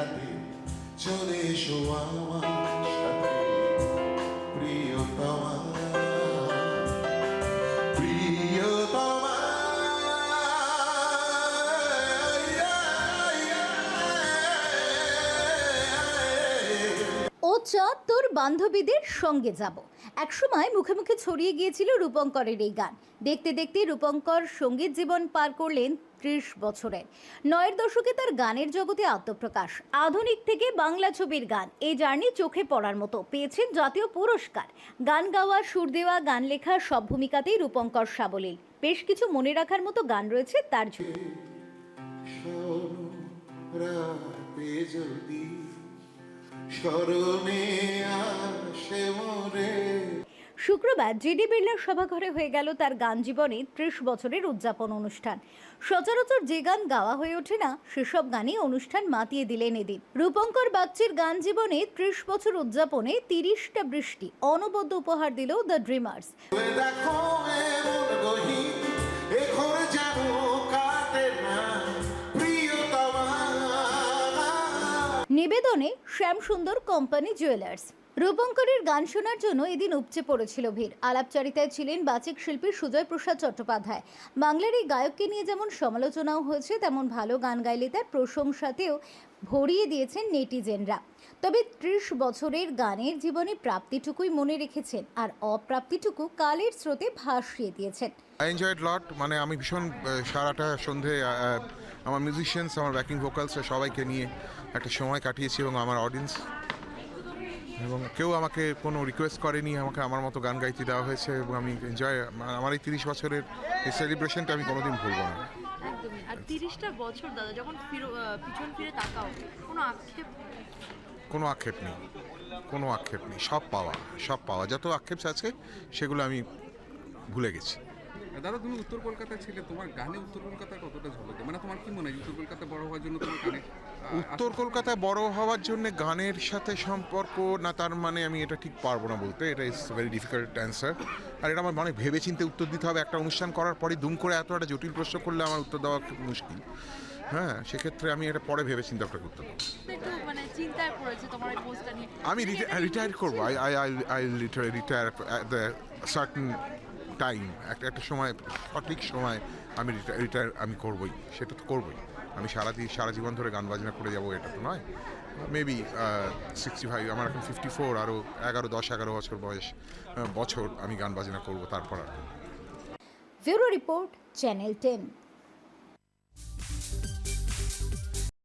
রাতে চলে এসো আমার সাথে প্রিয়তমা প্রিয়তমা ও চাঁদ বান্ধবীদের সঙ্গে যাব। একসময় মুখে মুখে ছড়িয়ে গিয়েছিল রূপঙ্করের এই গান। দেখতে দেখতে রূপঙ্কর সংগীত জীবন পার করলেন ত্রিশ বছরের। নয়ের দশকে তার গানের জগতে আত্মপ্রকাশ। আধুনিক থেকে বাংলা ছবির গান। এই জার্নি চোখে পড়ার মতো। পেয়েছেন জাতীয় পুরস্কার। গান গাওয়া, সুর দেওয়া, গান লেখা সব ভূমিকাতেই রূপঙ্কর সাবলীল। বেশ কিছু মনে রাখার মতো গান রয়েছে তার যদি স্মরণে মোরে। শুক্রবার জিডি বিড়লার সভাঘরে হয়ে গেল তার গান জীবনে ত্রিশ বছরের উদযাপন অনুষ্ঠান। সচরাচর যে গান গাওয়া হয়ে ওঠে না সেসব গানই অনুষ্ঠান মাতিয়ে দিলেন এদিন। রূপঙ্কর বাগচির গান জীবনে ত্রিশ বছর উদযাপনে তিরিশটা বৃষ্টি অনবদ্য উপহার দিল দ্য ড্রিমার্স নিবেদনে শ্যামসুন্দর কোম্পানি জুয়েলার্স। রূপঙ্করের গান শোনার জন্য এদিন উপচে পড়েছিল ভিড়। আলাপচারিতায় ছিলেন বাচিক শিল্পী সুজয় প্রসাদ চট্টোপাধ্যায়। বাংলার এই গায়ককে নিয়ে যেমন সমালোচনাও হয়েছে, তেমন ভালো গান গাইলে তার প্রশংসাতেও ভরিয়ে দিয়েছেন নেটিজেনরা। তবে ত্রিশ বছরের গানের জীবনে প্রাপ্তিটুকুই মনে রেখেছেন আর অপ্রাপ্তিটুকু কালের স্রোতে ভাসিয়ে দিয়েছেন। আই এনজয়েড লট মানে আমি ভীষণ সারাটা সন্ধে আমার মিউজিশিয়ানস আমার ব্যাকিং ভোকালস সবাইকে নিয়ে একটা সময় কাটিয়েছি এবং আমার অডিয়েন্স এবং কেউ আমাকে কোনো রিকোয়েস্ট করেনি আমাকে আমার মতো গান গাইতে দেওয়া হয়েছে এবং আমি এনজয় আমার এই তিরিশ বছরের এই সেলিব্রেশনটা আমি কোনোদিন ভুলবো না। আর তিরিশটা বছর দাদা যখন পিছন ফিরে তাকাও কোনো আক্ষেপ? কোনো আক্ষেপ নেই কোনো আক্ষেপ নেই সব পাওয়া সব পাওয়া। যত আক্ষেপ আছে সেগুলো আমি ভুলে গেছি। দাদা তুমি উত্তর কলকাতায় ছিলে তোমার গানে উত্তর কলকাতার কতটা ঝলকে মানে তোমার কি মনে হয় উত্তর কলকাতা বড় হওয়ার জন্য তোমার গানে উত্তর কলকাতায় বড় হওয়ার জন্য গানের সাথে সম্পর্ক না তার মানে আমি এটা ঠিক পারব না বলতে এটা ইজ ভেরি ডিফিকাল্ট অ্যান্সার আর এটা আমার মানে ভেবে চিন্তে উত্তর দিতে হবে একটা অনুষ্ঠান করার পরে দুম করে এত একটা জটিল প্রশ্ন করলে আমার উত্তর দেওয়া খুব মুশকিল হ্যাঁ সেক্ষেত্রে আমি এটা পরে ভেবে চিন্তা করে উত্তর দেবো তো একটু মানে চিন্তায় পড়েছে তোমার এই পোস্টটা নিয়ে আমি রিটায়ার করব I I I I retire at the certain time একটা একটা সময়, সঠিক সময় আমি রিটায়ার আমি করবই, সেটা তো করবই। আমি সারা সারা জীবন ধরে গান বাজনা করে যাব, এটা তো নয়। মেবি সিক্সটি ফাইভ আমার এখন ফিফটি ফোর আরও এগারো, দশ, এগারো বছর বয়স বছর আমি গান বাজনা করব, তারপর আর রিপোর্ট, চ্যানেল টেন।